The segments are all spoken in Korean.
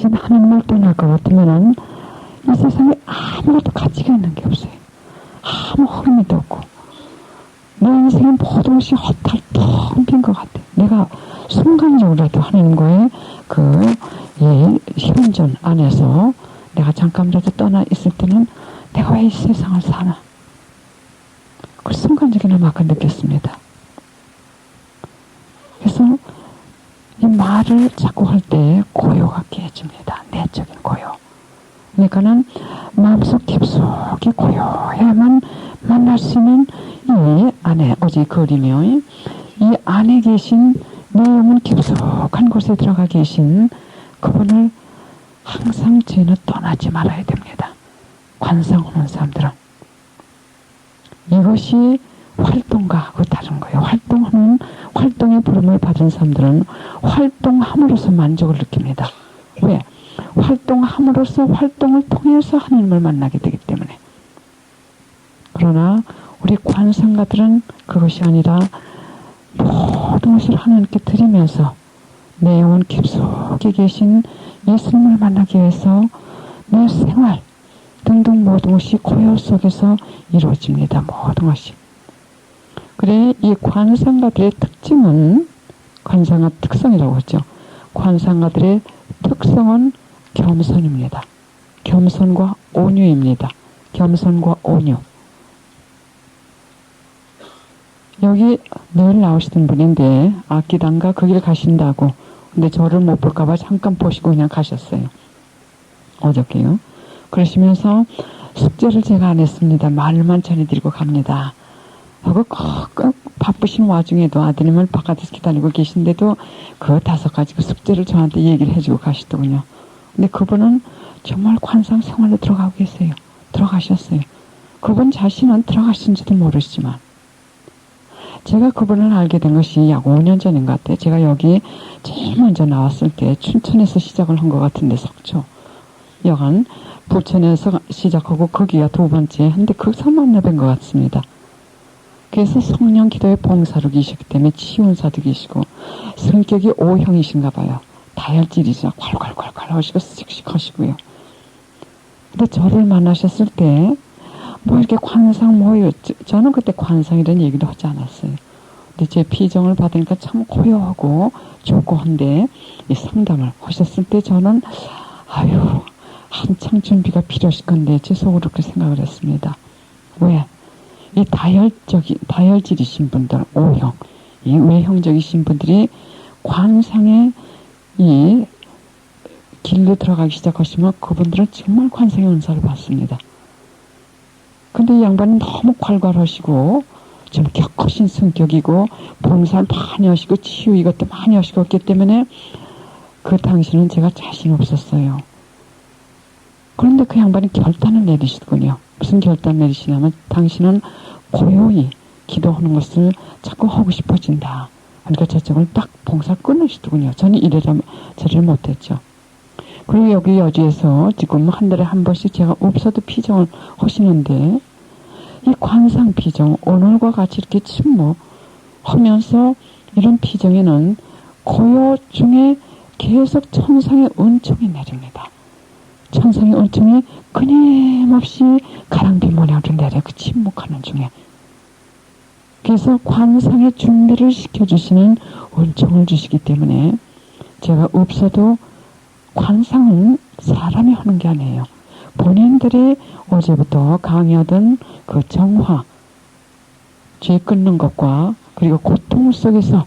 지금 하나님을 떠날 것 같으면은 이 세상에 아무것도 가치가 있는 게 없어요. 아무 흐름이도 없고 내 인생의 모든 것이 허탈 텅빈 것 같아. 내가 순간적으로라도 하나님과의 그 예, 현존 안에서 내가 잠깐이라도 떠나 있을 때는 내가 왜 이 세상을 사나? 그 순간적이나마 그 느꼈습니다. 그래서 이 말을 자꾸 할 때 고요가 깨집니다. 내적인 고요. 그러니까는 마음속 깊숙이 고요해야만 만날 수 있는 이 안에 어제 그림이요. 이 안에 계신 내용은 깊숙한 곳에 들어가 계신 그분을 항상 저희는 떠나지 말아야 됩니다. 관상 오는 사람들은 이것이 활동가하고 다른 거예요. 활동하는 부름을 받은 사람들은 활동함으로써 만족을 느낍니다. 왜? 활동함으로써 활동을 통해서 하나님을 만나게 되기 때문에. 그러나 우리 관상가들은 그것이 아니라 모든 것을 하나님께 드리면서 내 영혼 깊숙이 계신 예수님을 만나기 위해서 내 생활 등등 모든 것이 고요 속에서 이루어집니다. 모든 것이. 그래 이 관상가들의 특징은 관상가 특성이라고 하죠. 관상가들의 특성은 겸손입니다. 겸손과 온유입니다. 겸손과 온유. 여기 늘 나오시던 분인데 악기단가 거기를 가신다고 근데 저를 못 볼까봐 잠깐 보시고 그냥 가셨어요. 어저께요. 그러시면서 숙제를 제가 안 했습니다. 말만 전해드리고 갑니다. 하고 꼭 바쁘신 와중에도 아드님을 바깥에서 기다리고 계신데도 그 다섯 가지 그 숙제를 저한테 얘기를 해주고 가시더군요. 근데 그분은 정말 관상 생활로 들어가고 계세요. 들어가셨어요. 그분 자신은 들어가신지도 모르시지만 제가 그분을 알게 된 것이 약 5년 전인 것 같아요. 제가 여기 제일 먼저 나왔을 때 춘천에서 시작을 한 것 같은데 석초 여간 부천에서 시작하고 거기가 두 번째 근데 거기서 만나뵌 것 같습니다. 그래서 성령 기도의 봉사로 계시기 때문에 치운사도 계시고 성격이 O형이신가 봐요. 다혈질이죠. 콸콸콸콸 하시고 씩씩 하시고요. 근데 저를 만나셨을 때 뭐 이렇게 관상 뭐요 저는 그때 관상이라는 얘기도 하지 않았어요. 근데 제 피정을 받으니까 참 고요하고 좋고 한데 이 상담을 하셨을 때 저는 아유 한참 준비가 필요하실 건데 제 속으로 그렇게 생각을 했습니다. 왜? 이 다혈적인 다혈질이신 분들 O형, 이 외형적이신 분들이 관상의 이 길로 들어가기 시작하시면 그분들은 정말 관상의 은사를 받습니다. 근데 이 양반은 너무 괄괄하시고 좀 격하신 성격이고 봉사를 많이 하시고 치유 이것도 많이 하시고 했기 때문에 그 당시는 제가 자신 없었어요. 그런데 그 양반이 결단을 내리시더군요. 무슨 결단 내리시냐면 당신은 고요히 기도하는 것을 자꾸 하고 싶어진다. 그러니까 저쪽을 딱 봉사 끊으시더군요. 저는 이래라 저를 못했죠. 그리고 여기 여지에서 지금 한 달에 한 번씩 제가 없어도 피정을 하시는데 이 관상 피정 오늘과 같이 이렇게 침묵하면서 이런 피정에는 고요 중에 계속 천상의 은총이 내립니다. 천상의 은총이 끊임없이 가랑비모양으로 내려 그 침묵하는 중에 그래서 관상의 준비를 시켜주시는 은총을 주시기 때문에 제가 없어도 관상은 사람이 하는 게 아니에요. 본인들이 어제부터 강의하던 그 정화, 죄 끊는 것과 그리고 고통 속에서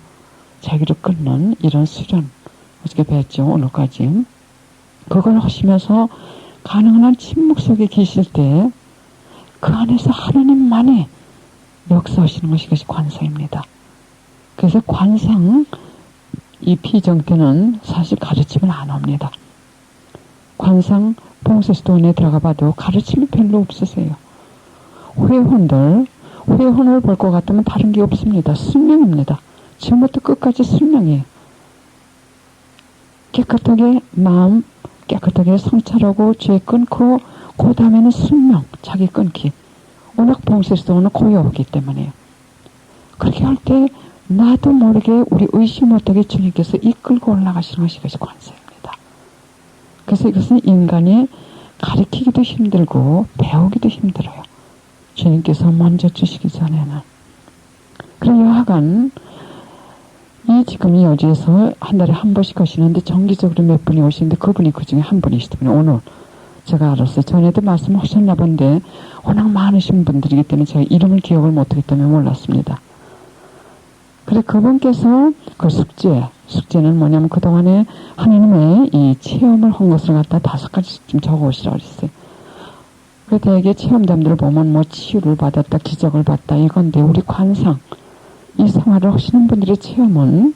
자기를 끊는 이런 수련, 어떻게 배웠죠, 오늘까지. 그걸 하시면서 가능한 한 침묵 속에 계실 때 그 안에서 하나님만이 역사하시는 것이 것이 관상입니다. 그래서 관상 이 피정 때는 사실 가르침을 안 합니다. 관상 봉쇄스톤에 들어가 봐도 가르침이 별로 없으세요. 회혼들 회혼을 볼 것 같으면 다른 게 없습니다. 순명입니다. 처음부터 끝까지 순명이에요. 깨끗하게 마음 깨끗하게 성찰하고 죄 끊고 그 다음에는 순명 자기 끊기 워낙 봉쇄스도는 고요하기 때문에요. 그렇게 할 때 나도 모르게 우리 의심 못하게 주님께서 이끌고 올라가시는 것이 것이 관세입니다. 그래서 이것은 인간이 가르치기도 힘들고 배우기도 힘들어요. 주님께서 먼저 주시기 전에는. 그래서 여하간 이 지금 이 여지에서 한 달에 한 번씩 오시는데 정기적으로 몇 분이 오시는데 그분이 그 중에 한 분이시더군요. 오늘 제가 알았어요. 전에도 말씀하셨나 본데 워낙 많으신 분들이기 때문에 제가 이름을 기억을 못하기 때문에 몰랐습니다. 그래 그분께서 그 숙제, 숙제는 뭐냐면 그동안에 하나님의 이 체험을 한 것을 갖다 다섯 가지쯤 적어 오시라 그랬어요. 그 대개 체험담들을 보면 뭐 치유를 받았다, 기적을 받다 이건데 우리 관상, 이 생활을 하시는 분들의 체험은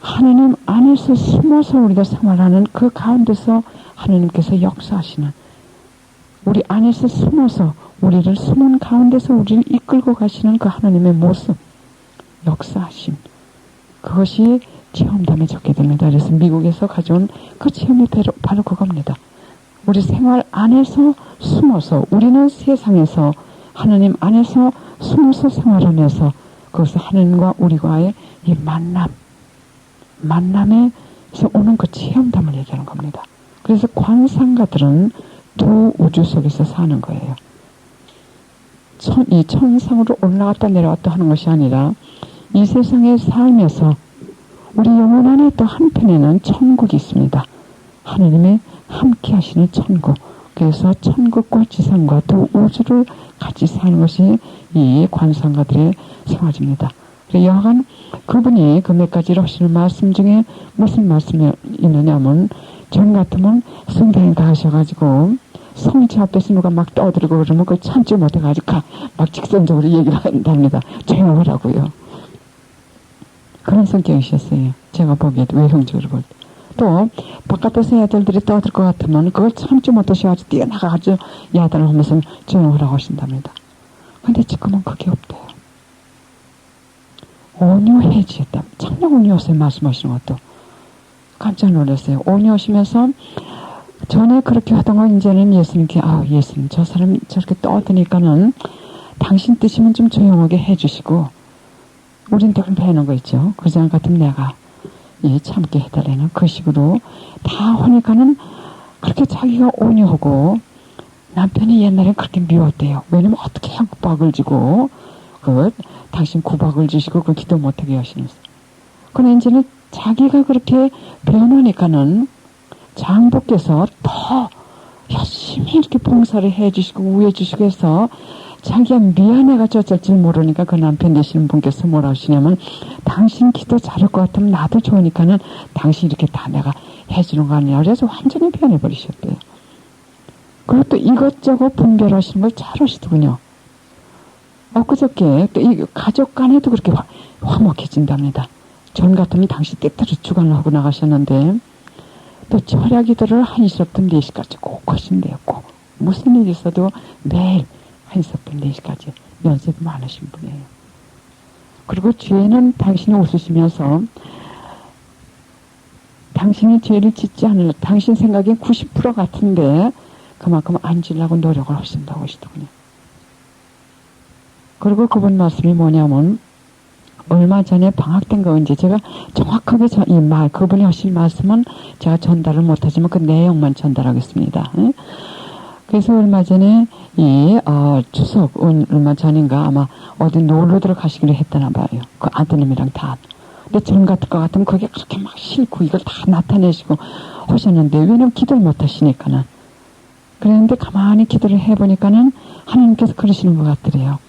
하나님 안에서 숨어서 우리가 생활하는 그 가운데서 하나님께서 역사하시는 우리 안에서 숨어서 우리를 숨은 가운데서 우리를 이끌고 가시는 그 하나님의 모습 역사하심 그것이 체험담에 적게 됩니다. 그래서 미국에서 가져온 그 체험이 바로, 바로 그겁니다. 우리 생활 안에서 숨어서 우리는 세상에서 하나님 안에서 숨어서 생활하면서 그것을 하나님과 우리와의 이 만남 만남에서 오는 그 체험담을 얘기하는 겁니다. 그래서 관상가들은 두 우주 속에서 사는 거예요. 천, 이 천상으로 올라갔다 내려왔다 하는 것이 아니라 이 세상에 살면서 우리 영혼 안에 또 한편에는 천국이 있습니다. 하느님의 함께 하시는 천국. 그래서 천국과 지상과 두 우주를 같이 사는 것이 이 관상가들의 생활입니다. 여하간 그분이 그몇 가지를 하시는 말씀 중에 무슨 말씀이 있느냐면 전 같으면 성당에 가셔가지고 성체 앞에서 누가 막 떠들고 그러면 그걸 참지 못해가지고 막 직선적으로 얘기를 한답니다. 조용하라고요. 그런 성격이셨어요. 제가 보기에도 외형적으로 볼 때. 또 바깥에서 애들들이 떠들 것 같으면 그걸 참지 못하셔가지고 뛰어나가가지고 야단을 하면서 조용하라고 하신답니다. 근데 지금은 그게 없대요. 온유 해지했다. 참나 온유하세요. 말씀하시는 것도. 깜짝 놀랐어요. 온유하시면서 전에 그렇게 하던 거 이제는 예수님께 아 예수님 저 사람 저렇게 떠드니까는 당신 뜻이면 좀 조용하게 해주시고 우린 늘 배는 거 있죠. 그 사람 같으면 내가 예, 참게 해달라는 그 식으로 다 하니까는 그렇게 자기가 온유하고 남편이 옛날에 그렇게 미웠대요. 왜냐면 어떻게 향박을 지고 그 당신 구박을 주시고 그 기도 못하게 하시면서. 그러나 이제는 자기가 그렇게 변하니까는 장복께서 더 열심히 이렇게 봉사를 해주시고 우해주시고 해서 자기가 미안해가지고 어쩔 줄 모르니까 그 남편 되시는 분께서 뭐라 하시냐면 당신 기도 잘할 것 같으면 나도 좋으니까는 당신 이렇게 다 내가 해주는 거 아니야. 그래서 완전히 변해버리셨대요. 그리고 또 이것저것 분별하시는 걸 잘 하시더군요. 엊그저께 또 이 가족 간에도 그렇게 화, 화목해진답니다. 전 같으면 당시 때때로 주간을 하고 나가셨는데 또 철야 기도를 1시부터 4시까지 꼭 하신대요. 꼭. 무슨 일이 있어도 매일 1시부터 4시까지 연습이 많으신 분이에요. 그리고 죄는 당신이 웃으시면서 당신이 죄를 짓지 않을라 당신 생각엔 90% 같은데 그만큼 안 지려고 노력을 하신다고 하시더군요. 그리고 그분 말씀이 뭐냐면 얼마 전에 거 이제 제가 정확하게 이 말, 그분이 하실 말씀은 제가 전달을 못하지만 그 내용만 전달하겠습니다. 그래서 얼마 전에 이 어, 추석 얼마 전인가 아마 어디 놀러 들어가시기로 했다나 봐요. 그 아드님이랑 다. 근데 전 같을 것 같으면 그게 그렇게 막 싫고 이걸 다 나타내시고 하셨는데 왜냐면 기도를 못 하시니까는. 그랬는데 가만히 기도를 해보니까는 하나님께서 그러시는 것 같더래요.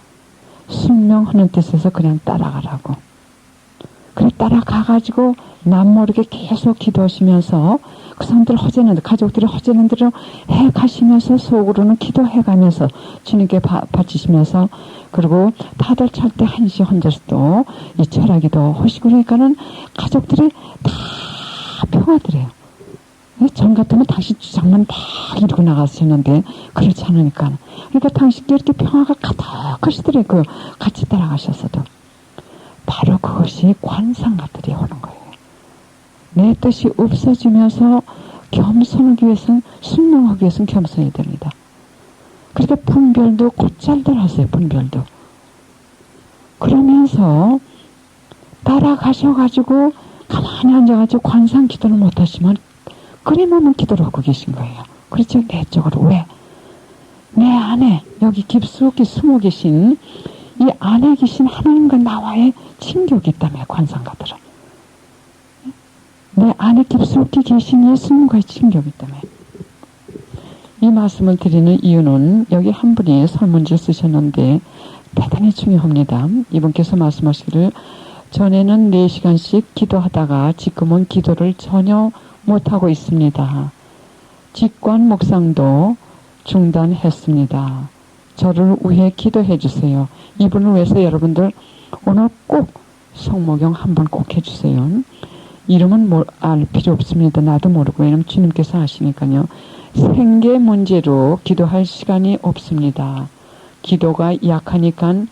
순명 하는 뜻에서 그냥 따라가라고. 그래 따라가가지고 남 모르게 계속 기도하시면서 그 사람들 허재는 가족들이 허재는 대로 해 가시면서 속으로는 기도해 가면서 주님께 바, 바치시면서 그리고 다들 찰 때 한시 혼자서 또 이 철학기도 하시고 그러니까는 가족들이 다 평화들해요. 전 같으면 당신 주장만 막 이러고 나갔었는데 그렇지 않으니까 그러니까 당신도 이렇게 평화가 가득하시더래 그 같이 따라가셨어도 바로 그것이 관상가들이 오는 거예요. 내 뜻이 없어지면서 겸손하기 위해서는 순명하기 위해서는 겸손해야 됩니다. 그러니까 분별도 곧잘들 하세요. 분별도. 그러면서 따라가셔가지고 가만히 앉아가지고 관상 기도를 못하시면 그리만 기도를 하고 계신 거예요. 그렇죠? 내적으로. 왜? 내 안에 여기 깊숙이 숨어 계신 이 안에 계신 하나님과 나와의 친격이 있다며 관상가들은 내 안에 깊숙이 계신 예수님과의 친격이 있다며 이 말씀을 드리는 이유는 여기 한 분이 설문지를 쓰셨는데 대단히 중요합니다. 이분께서 말씀하시기를 전에는 4시간씩 기도하다가 지금은 기도를 전혀 못하고 있습니다. 직관 묵상도 중단했습니다. 저를 위해 기도해 주세요. 이분을 위해서 여러분들 오늘 꼭 성모경 한번 꼭 해주세요. 이름은 뭐, 알 필요 없습니다. 나도 모르고 왜냐면 주님께서 하시니까요. 생계 문제로 기도할 시간이 없습니다. 기도가 약하니까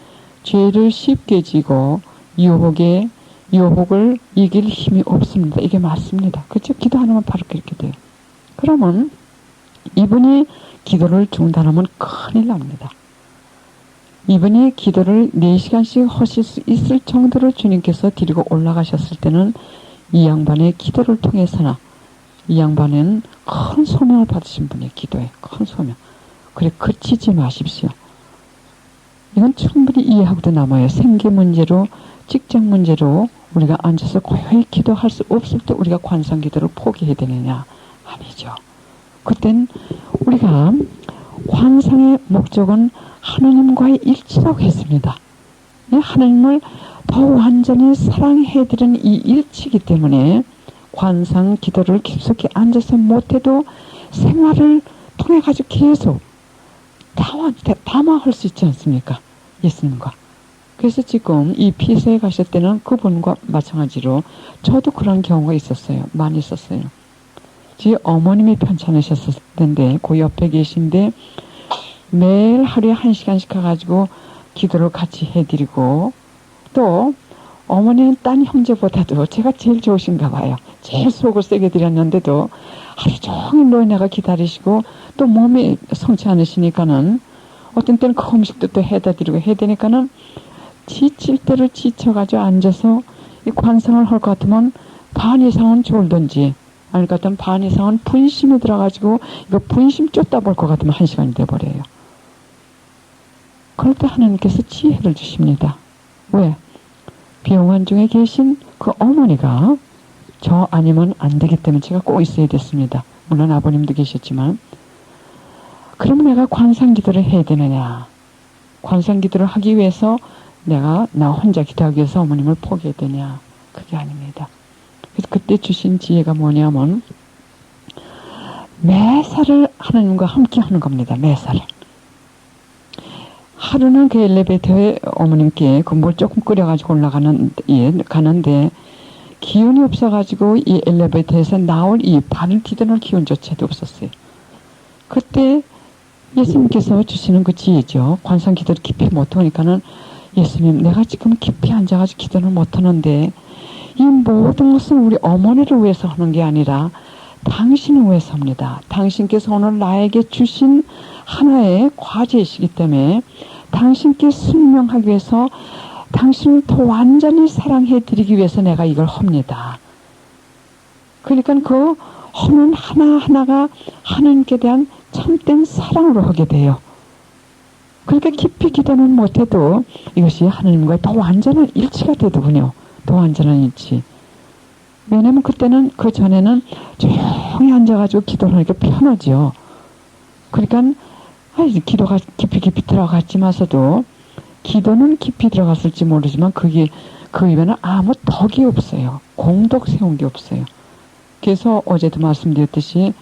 죄를 쉽게 지고 유혹에 유혹을 이길 힘이 없습니다. 이게 맞습니다. 그렇죠? 기도하면 바로 그렇게 돼요. 그러면 이분이 기도를 중단하면 큰일 납니다. 이분이 기도를 4시간씩 하실 수 있을 정도로 주님께서 드리고 올라가셨을 때는 이 양반의 기도를 통해서나 이 양반은 큰 소명을 받으신 분이에요. 기도에 큰 소명. 그래 그치지 마십시오. 이건 충분히 이해하고도 남아요. 생계 문제로 직장 문제로 우리가 앉아서 고요히 기도할 수 없을 때 우리가 관상 기도를 포기해야 되느냐? 아니죠. 그땐 우리가 관상의 목적은 하나님과의 일치라고 했습니다. 네, 하나님을 더 완전히 사랑해드리는 이 일치이기 때문에 관상 기도를 깊숙이 앉아서 못해도 생활을 통해 가지고 계속 다와, 담아할 수 있지 않습니까? 예수님과. 그래서 지금 이 피서에 가실 때는 그분과 마찬가지로 저도 그런 경우가 있었어요. 많이 있었어요. 제 어머님이 편찮으셨을 텐데 그 옆에 계신데 매일 하루에 한 시간씩 가가지고 기도를 같이 해드리고 또 어머니는 딴 형제보다도 제가 제일 좋으신가 봐요. 제일 속을 세게 드렸는데도 하루 종일 노인네가 기다리시고 또 몸이 성치 않으시니까는 어떤 때는 그 음식도 또 해다 드리고 해야 되니까는 지칠 대로 지쳐가지고 앉아서 이 관상을 할 것 같으면 반 이상은 졸던지 아닐 것 같으면 반 이상은 분심이 들어가지고 이거 분심 쫓다 볼 것 같으면 한 시간이 돼버려요. 그럴 때 하나님께서 지혜를 주십니다. 왜? 병원 중에 계신 그 어머니가 저 아니면 안 되기 때문에 제가 꼭 있어야 됐습니다. 물론 아버님도 계셨지만. 그러면 내가 관상 기도를 해야 되느냐? 관상 기도를 하기 위해서 내가 나 혼자 기도하기 위해서 어머님을 포기해야 되냐? 그게 아닙니다. 그래서 그때 주신 지혜가 뭐냐면 매사를 하나님과 함께 하는 겁니다. 매사를. 하루는 그 엘리베이터에 어머님께 그물 조금 끓여가지고 올라가는, 예, 가는데, 기운이 없어가지고 이 엘리베이터에서 나올 이 발을 디뎌놓을 기운조차도 없었어요. 그때 예수님께서 주시는 그 지혜죠. 관상 기도를 깊이 못하니까는 예수님, 내가 지금 깊이 앉아가지고 기도를 못하는데, 이 모든 것은 우리 어머니를 위해서 하는 게 아니라 당신을 위해서 합니다. 당신께서 오늘 나에게 주신 하나의 과제이시기 때문에 당신께 순명하기 위해서 당신을 더 완전히 사랑해 드리기 위해서 내가 이걸 합니다. 그러니까 그 하는 하나하나가 하나님께 대한 참된 사랑으로 하게 돼요. 그러니까 깊이 기도는 못해도 이것이 하나님과 더 완전한 일치가 되더군요. 더 완전한 일치. 왜냐면 그때는 그 전에는 조용히 앉아가지고 기도를 하니까 편하죠. 그러니까 기도가 깊이 깊이 들어갔지만서도 기도는 깊이 들어갔을지 모르지만 그게 그 입에는 아무 덕이 없어요. 공덕 세운 게 없어요. 그래서 어제도 말씀드렸듯이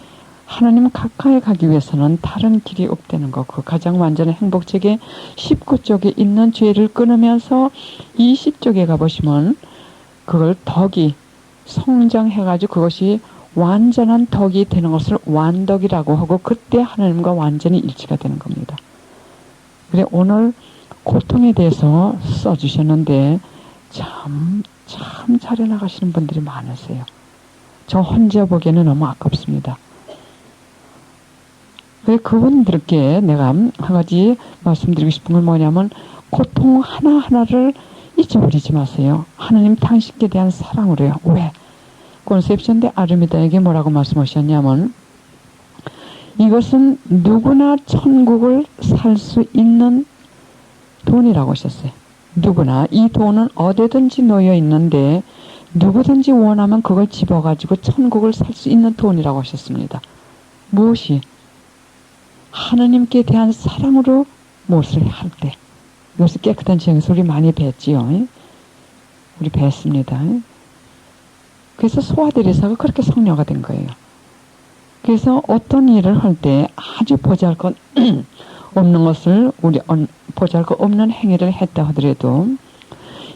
하나님 가까이 가기 위해서는 다른 길이 없다는 거. 그 가장 완전한 행복책의 19쪽에 있는 죄를 끊으면서 20쪽에 가보시면 그걸 덕이 성장해가지고 그것이 완전한 덕이 되는 것을 완덕이라고 하고 그때 하나님과 완전히 일치가 되는 겁니다. 그래 오늘 고통에 대해서 써주셨는데 참, 참 잘해 나가시는 분들이 많으세요. 저 혼자 보기에는 너무 아깝습니다. 그래 그분들께 내가 한 가지 말씀드리고 싶은 건 뭐냐면 고통 하나 하나를 잊어버리지 마세요. 하나님 당신께 대한 사랑으로요. 왜? 콘셉션 데 아르미다에게 뭐라고 말씀하셨냐면 이것은 누구나 천국을 살 수 있는 돈이라고 하셨어요. 누구나 이 돈은 어디든지 놓여 있는데 누구든지 원하면 그걸 집어가지고 천국을 살 수 있는 돈이라고 하셨습니다. 무엇이? 하느님께 대한 사랑으로 무엇을 할 때. 이것을 깨끗한 지형에서 우리 많이 뵀지요. 우리 뵀습니다. 그래서 소아들이사가 그렇게 성녀가 된 거예요. 그래서 어떤 일을 할 때 아주 보잘 것 없는 것을 우리 보잘 것 없는 행위를 했다 하더라도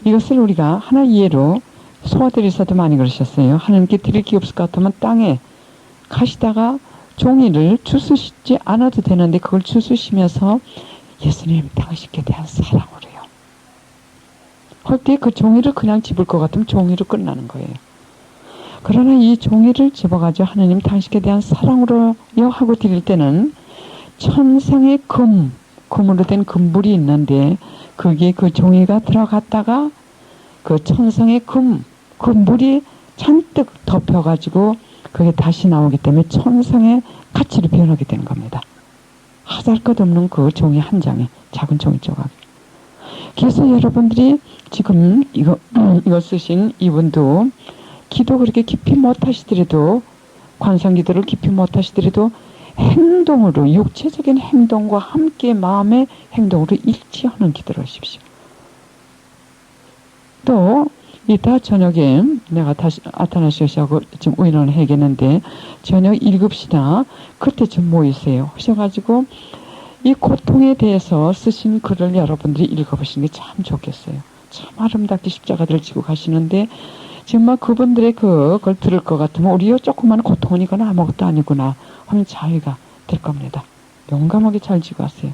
이것을 우리가 하나 이해로 소아들이사도 많이 그러셨어요. 하나님께 드릴 게 없을 것 같으면 땅에 가시다가 종이를 주스시지 않아도 되는데 그걸 주스시면서 예수님 당신께 대한 사랑으로요. 할 때 그 종이를 그냥 집을 것 같으면 종이로 끝나는 거예요. 그러나 이 종이를 집어가지고 하나님 당신께 대한 사랑으로요 하고 드릴 때는 천상의 금, 금으로 된 금불이 있는데 거기에 그 종이가 들어갔다가 그 천상의 금, 금불이 잔뜩 덮여가지고 그게 다시 나오기 때문에 천상의 가치를 변하게 되는 겁니다. 하잘 것 없는 그 종이 한 장에 작은 종이 조각. 그래서 여러분들이 지금 이거 이거 쓰신 이분도 기도 그렇게 깊이 못 하시더라도 관상 기도를 깊이 못 하시더라도 행동으로 육체적인 행동과 함께 마음의 행동으로 일치하는 기도를 하십시오. 또 이따 저녁에 내가 다시 아타나시오 씨하고 지금 의논을 해야겠는데 저녁 7시나 그때쯤 모이세요. 하셔가지고 이 고통에 대해서 쓰신 글을 여러분들이 읽어보시는 게 참 좋겠어요. 참 아름답게 십자가들을 지고 가시는데 정말 그분들의 그걸 들을 것 같으면 우리요 조그만 이건 아무것도 아니구나 하는 자유가 될 겁니다. 용감하게 잘 지고 가세요.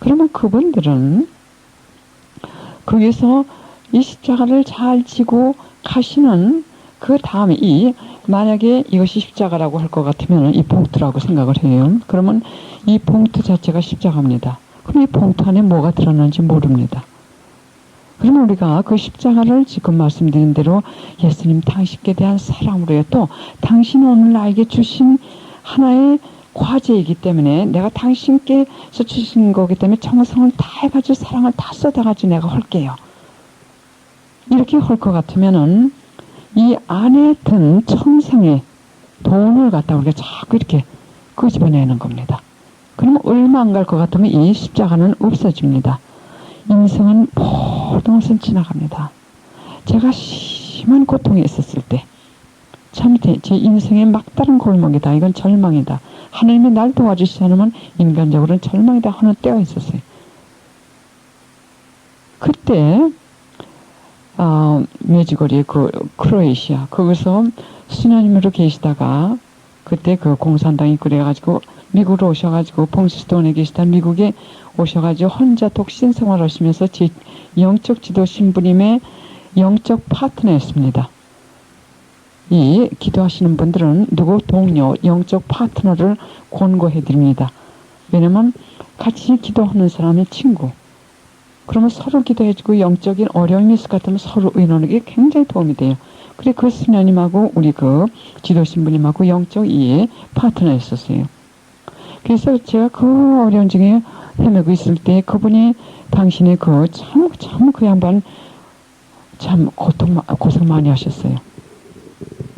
그러면 그분들은 거기서 이 십자가를 잘 지고 가시는 그 다음에 이 만약에 이것이 십자가라고 할 것 같으면 이 봉투라고 생각을 해요. 그러면 이 봉투 자체가 십자가입니다. 그럼 이 봉투 안에 뭐가 들어있는지 모릅니다. 그러면 우리가 그 십자가를 지금 말씀드린 대로 예수님 당신께 대한 사랑으로요. 또 당신이 오늘 나에게 주신 하나의 과제이기 때문에 내가 당신께서 주신 거기 때문에 정성을 다 해가지고 사랑을 다 쏟아가지고 내가 할게요. 이렇게 할것 같으면은 이 안에 든 청생의 돈을 갖다 우리가 자꾸 이렇게 끄집어내는 겁니다. 그러면 얼마 안 갈 것 같으면 이 십자가는 없어집니다. 인생은 모든 것은 지나갑니다. 제가 심한 고통에 있었을 때, 참, 제 인생의 막다른 골목이다. 이건 절망이다. 하나님이 날 도와주시지 않으면 인간적으로는 절망이다 하는 때가 있었어요. 그때, 어, 메지거리, 그, 크로에시아, 거기서 수녀님으로 계시다가, 그때 그 공산당이 그래가지고, 미국으로 오셔가지고, 퐁스톤에 계시다 미국에 오셔가지고 혼자 독신 생활하시면서 제 영적 지도 신부님의 영적 파트너였습니다. 이 기도하시는 분들은 누구 동료, 영적 파트너를 권고해 드립니다. 왜냐면 같이 기도하는 사람의 친구. 그러면 서로 기도해주고 영적인 어려움이 있을 것 같으면 서로 의논하기 굉장히 도움이 돼요. 그래 그 수녀님하고 우리 그 지도 신부님하고 영적 이해 파트너였었어요. 그래서 제가 그 어려운 중에 헤매고 있을 때 그분이 당신의 그 참, 참 그 양반 참 고통, 고생 많이 하셨어요.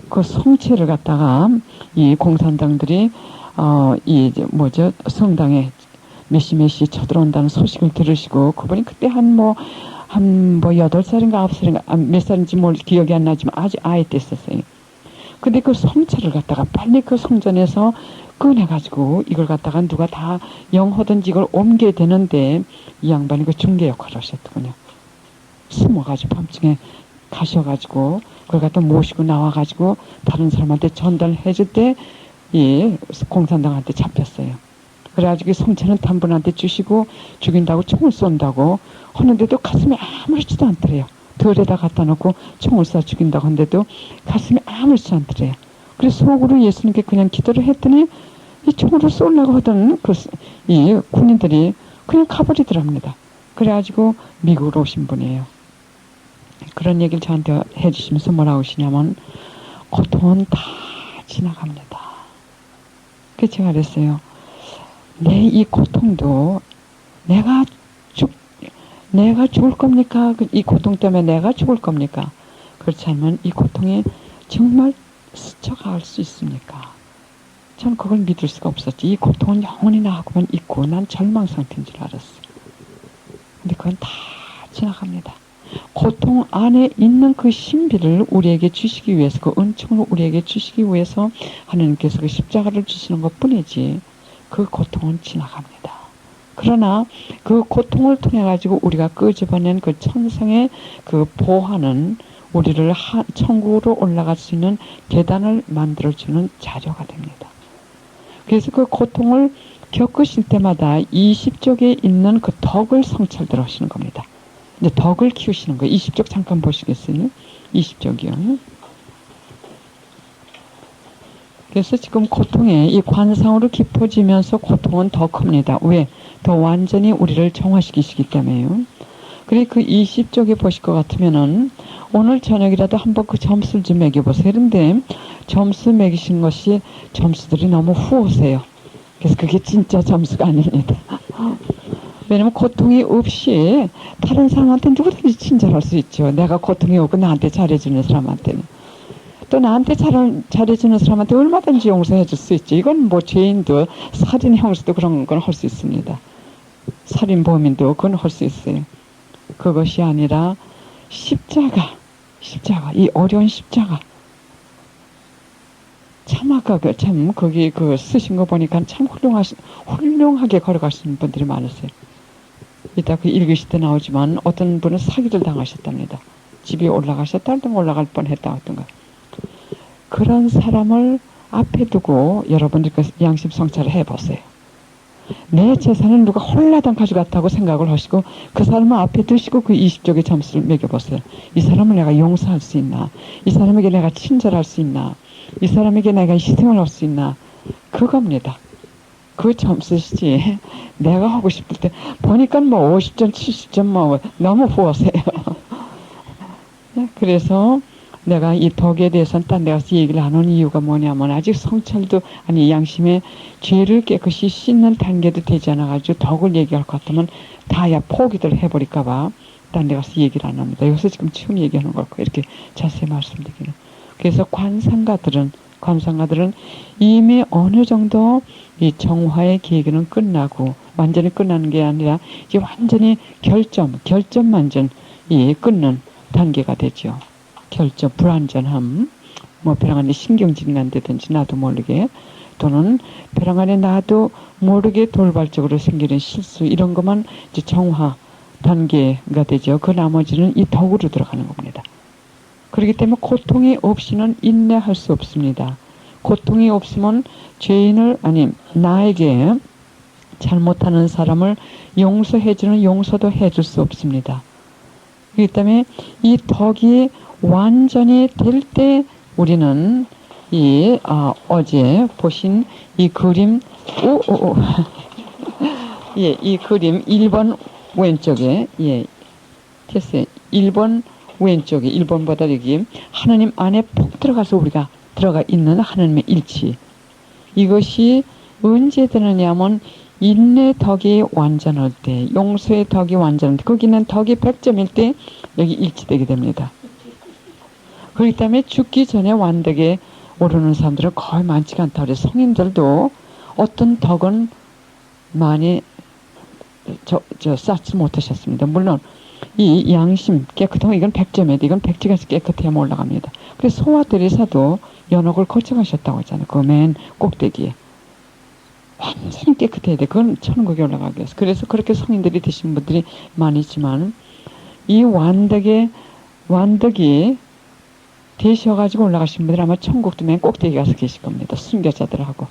그 성체를 갖다가 이 공산당들이 어, 이 뭐죠 성당에 몇시 몇시 쳐들어온다는 소식을 들으시고 그분이 그때 한 뭐 한뭐 여덟 살인가 아홉 살인가 아, 몇 살인지 뭘 기억이 안 나지만 아주 아이 때었어요 근데 그 성체를 갖다가 빨리 그 성전에서 꺼내가지고 이걸 갖다가 누가 다 영하든지 이걸 옮겨야 되는데 이 양반이 그 중개 역할을 하셨더군요. 숨어가지고 밤중에 가셔가지고 그걸 갖다 모시고 나와가지고 다른 사람한테 전달해 줄때이 공산당한테 잡혔어요. 그래가지고 성체는 단 분한테 주시고 죽인다고 총을 쏜다고 하는데도 가슴에 아무렇지도 않더래요. 덜에다 갖다 놓고 총을 쏴 죽인다고 하는데도 가슴에 아무렇지 않더래요. 그래서 속으로 예수님께 그냥 기도를 했더니 이 총으로 쏠려고 하던 그, 이 군인들이 그냥 가버리더랍니다. 그래가지고 미국으로 오신 분이에요. 그런 얘기를 저한테 해주시면서 뭐라고 하시냐면 고통은 다 지나갑니다. 그 제가 그랬어요. 내 이 고통도 내가 죽, 내가 죽을 겁니까? 그이 고통 때문에 내가 죽을 겁니까? 그렇지 않으면 이 고통이 정말 스쳐갈 수 있습니까? 저는 그걸 믿을 수가 없었지. 이 고통은 영원히 나하고만 있고 난 절망 상태인 줄 알았어. 근데 그건 다 지나갑니다. 고통 안에 있는 그 신비를 우리에게 주시기 위해서 그 은총을 우리에게 주시기 위해서 하나님께서 그 십자가를 주시는 것 뿐이지 그 고통은 지나갑니다. 그러나 그 고통을 통해 가지고 우리가 끄집어낸 그 천상의 그 보화는 우리를 하, 천국으로 올라갈 수 있는 계단을 만들어주는 자료가 됩니다. 그래서 그 고통을 겪으실 때마다 이 십족에 있는 그 덕을 성찰들 하시는 겁니다. 이제 덕을 키우시는 거예요. 20쪽 잠깐 보시겠어요? 20쪽이요. 그래서 지금 고통에 이 관상으로 깊어지면서 고통은 더 큽니다. 왜? 더 완전히 우리를 정화시키시기 때문에요. 그리고 그 20쪽에 보실 것 같으면은 오늘 저녁이라도 한번 그 점수를 좀 매겨보세요. 그런데 점수 매기신 것이 점수들이 너무 후하세요. 그래서 그게 진짜 점수가 아닙니다. 왜냐면 고통이 없이 다른 사람한테 누구든지 친절할 수 있죠. 내가 고통이 없고 나한테 잘해주는 사람한테는. 또 나한테 잘, 잘해주는 사람한테 얼마든지 용서해 줄 수 있지. 이건 뭐 죄인도 살인 형사도 그런 건 할 수 있습니다. 살인 범인도 그건 할 수 있어요. 그것이 아니라 십자가, 십자가, 이 어려운 십자가. 참 아까 그 참 거기 그 쓰신 거 보니까 참 훌륭하시, 훌륭하게 걸어가시는 분들이 많으세요. 이따 그 읽으실 때 나오지만 어떤 분은 사기를 당하셨답니다. 집에 올라가셨다 할등 올라갈 뻔했다 하던가. 그런 사람을 앞에 두고 여러분들 그 양심 성찰을 해보세요. 내 재산을 누가 홀라당 가져갔다고 생각을 하시고 그 사람을 앞에 두시고 그 20쪽의 점수를 매겨보세요. 이 사람을 내가 용서할 수 있나? 이 사람에게 내가 친절할 수 있나? 이 사람에게 내가 희생을 할 수 있나? 그겁니다. 그 점수시지. 내가 하고 싶을 때 보니까 뭐 50점, 70점 뭐 너무 후하세요. 네, 그래서 내가 이 덕에 대해서는 딴 데 가서 얘기를 안 하는 이유가 뭐냐면 아직 성찰도 아니 양심의 죄를 깨끗이 씻는 단계도 되지 않아가지고 덕을 얘기할 것 같으면 다야 포기들 해버릴까 봐 딴 데 가서 얘기를 안 합니다. 여기서 지금 처음 얘기하는 거고 이렇게 자세히 말씀드리기는. 그래서 관상가들은 관상가들은 이미 어느 정도 이 정화의 계기는 끝나고 완전히 끝나는 게 아니라 이제 완전히 결점 결점 만전 이 끊는 단계가 되죠. 결점, 불안전함, 뭐 벼랑 안에 신경질이 난다든지 나도 모르게 또는 벼랑 안에 나도 모르게 돌발적으로 생기는 실수 이런 것만 이제 정화 단계가 되죠. 그 나머지는 이 덕으로 들어가는 겁니다. 그렇기 때문에 고통이 없이는 인내할 수 없습니다. 고통이 없으면 죄인을 아니 나에게 잘못하는 사람을 용서해주는 용서도 해줄 수 없습니다. 그렇기 때문에 이 덕이 완전히 될 때 우리는 이 아, 어제 보신 이 그림 오오오 예, 이 그림 1번 왼쪽에 예, 됐어요. 1번 왼쪽에 1번보다 여기 하나님 안에 푹 들어가서 우리가 들어가 있는 하나님의 일치 이것이 언제 되느냐면 인내 덕이 완전할 때 용서의 덕이 완전할 때 거기는 덕이 100점일 때 여기 일치되게 됩니다. 그렇기 때문에 죽기 전에 완덕에 오르는 사람들은 거의 많지가 않다. 그래 성인들도 어떤 덕은 많이 저, 저 쌓지 못하셨습니다. 물론 이 양심 깨끗한 이건 100점이에요. 이건 백지같이 깨끗해야만 올라갑니다. 그래서 소화대리사도 연옥을 거쳐가셨다고 하잖아요. 그 맨 꼭대기에. 완전히 깨끗해야 돼. 그건 천국에 올라가기 위해서. 그래서 그렇게 성인들이 되신 분들이 많이 있지만 이 완덕의 완덕이 되셔가지고 올라가신 분들 아마 천국도 맨 꼭대기 가서 계실 겁니다. 순교자들하고.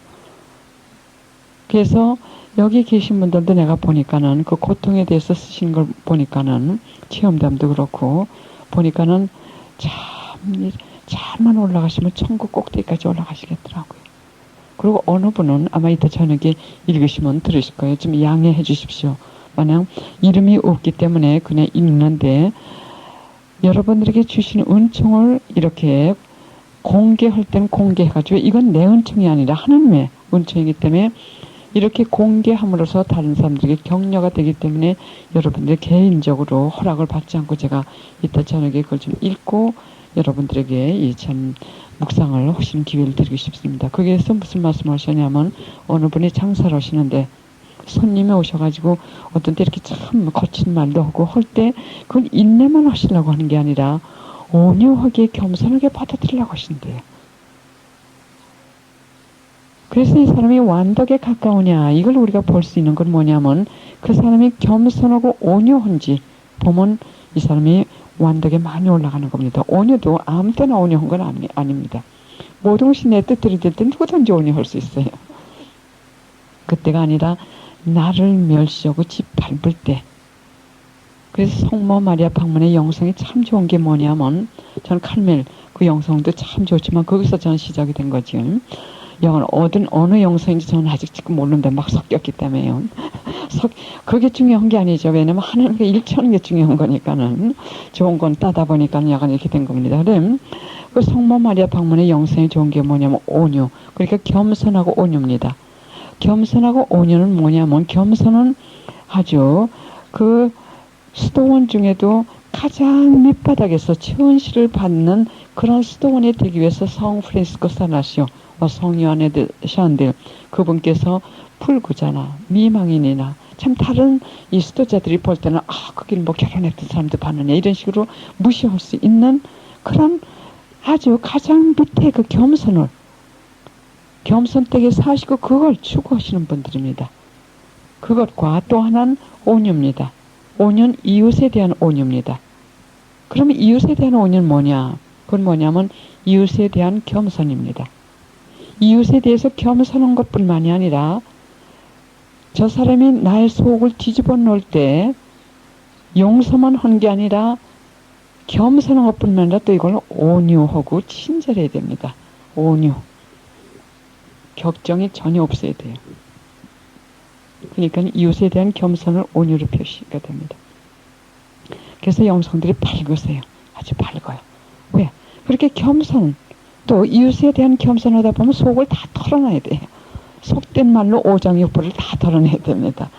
그래서 여기 계신 분들도 내가 보니까는 그 고통에 대해서 쓰신 걸 보니까는 체험담도 그렇고 보니까는 참 잘만 올라가시면 천국 꼭대기까지 올라가시겠더라고요. 그리고 어느 분은 아마 이따 저녁에 읽으시면 들으실 거예요. 좀 양해해 주십시오. 만약 이름이 없기 때문에 그냥 읽는데 여러분들에게 주신 은총을 이렇게 공개할 때는 공개해가지고 이건 내 은총이 아니라 하나님의 은총이기 때문에 이렇게 공개함으로써 다른 사람들에게 격려가 되기 때문에 여러분들 개인적으로 허락을 받지 않고 제가 이따 저녁에 그걸 좀 읽고 여러분들에게 이 참 묵상을 하시는 기회를 드리고 싶습니다. 거기에서 무슨 말씀을 하셨냐면 어느 분이 장사를 하시는데 손님이 오셔가지고 어떤 때 이렇게 참 거친 말도 하고 할 때 그건 인내만 하시려고 하는 게 아니라 온유하게 겸손하게 받아들이려고 하신대요. 그래서 이 사람이 완덕에 가까우냐 이걸 우리가 볼 수 있는 건 뭐냐면 그 사람이 겸손하고 온유한지 보면 이 사람이 완덕에 많이 올라가는 겁니다. 온유도 아무 때나 온유한 건 아니, 아닙니다. 모든 것이 내 뜻대로 될 때 누구든지 온유할 수 있어요. 그때가 아니라 나를 멸시하고 짓밟을 때 그래서 성모 마리아 방문의 영성이 참 좋은 게 뭐냐면 저는 칼멜 그 영성도 참 좋지만 거기서 저는 시작이 된 거죠. 영은 어떤 어느 영성인지 저는 아직 지금 모르는데 막 섞였기 때문에요. 석, 그게 중요한 게 아니죠. 왜냐면 하나님과 일치하는 게 중요한 거니까는 좋은 건 따다 보니까는 약간 이렇게 된 겁니다. 그럼 그 성모 마리아 방문의 영성이 좋은 게 뭐냐면 온유. 그러니까 겸손하고 온유입니다. 겸손하고 온유는 뭐냐면 겸손은 아주 그 수도원 중에도 가장 밑바닥에서 천시를 받는 그런 수도원이 되기 위해서 성 프란시스코 사나시오 어, 성 요한의 샤안들 그분께서 풀구자나 미망인이나 참 다른 이 수도자들이 볼 때는 아 거길 뭐 결혼했던 사람들 봤느냐? 이런 식으로 무시할 수 있는 그런 아주 가장 밑에 그 겸손을 겸손되게 사시고 그걸 추구하시는 분들입니다. 그것과 또 하나는 온유입니다. 온유는 이웃에 대한 온유입니다. 그러면 이웃에 대한 온유는 뭐냐? 그건 뭐냐면 이웃에 대한 겸손입니다. 이웃에 대해서 겸손한 것뿐만이 아니라 저 사람이 나의 속을 뒤집어 놓을 때 용서만 한 게 아니라 겸손한 것뿐만 아니라 또 이걸 온유하고 친절해야 됩니다. 온유. 격정이 전혀 없어야 돼요. 그러니까 이웃에 대한 겸손을 온유로 표시가 됩니다. 그래서 영성들이 밝으세요. 아주 밝아요. 왜? 그렇게 겸손, 또 이웃에 대한 겸손하다 보면 속을 다 털어놔야 돼요. 속된 말로 오장육부를 다 털어내야 됩니다.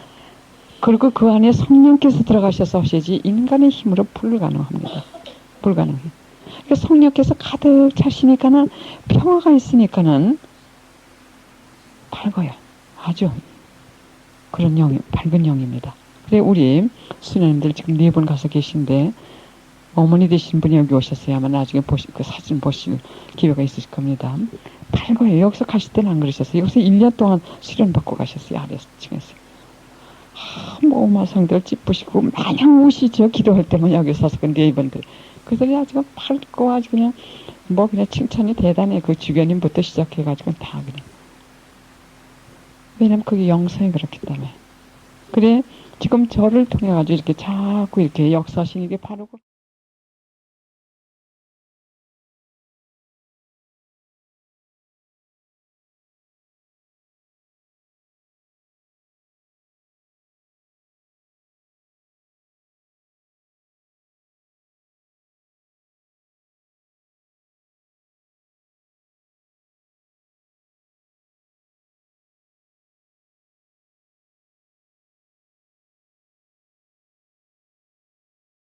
그리고 그 안에 성령께서 들어가셔서 하셔야지 인간의 힘으로 불가능합니다. 불가능해요. 그러니까 성령께서 가득 차시니까는 평화가 있으니까는 밝아요. 아주 그런 영, 밝은 영입니다. 그래 우리 수녀님들 지금 네 분 가서 계신데 어머니 되신 분이 여기 오셨어요. 아마 나중에 보시, 그 사진 보실 기회가 있으실 겁니다. 밝아요. 여기서 가실 때는 안 그러셨어요. 여기서 1년 동안 수련 받고 가셨어요. 아래층에서. 아, 뭐 오마상들 찌푸시고 마냥 우시죠. 기도할 때만 여기 서서 근데 이분들. 그들이 아주 밝고 아주 그냥 뭐 그냥 칭찬이 대단해. 그 주변인부터 시작해가지고 다 그냥. 왜냐면 그게 영성이 그렇기 때문에. 그래 지금 저를 통해 가지고 이렇게 자꾸 이렇게 역사하시는 게그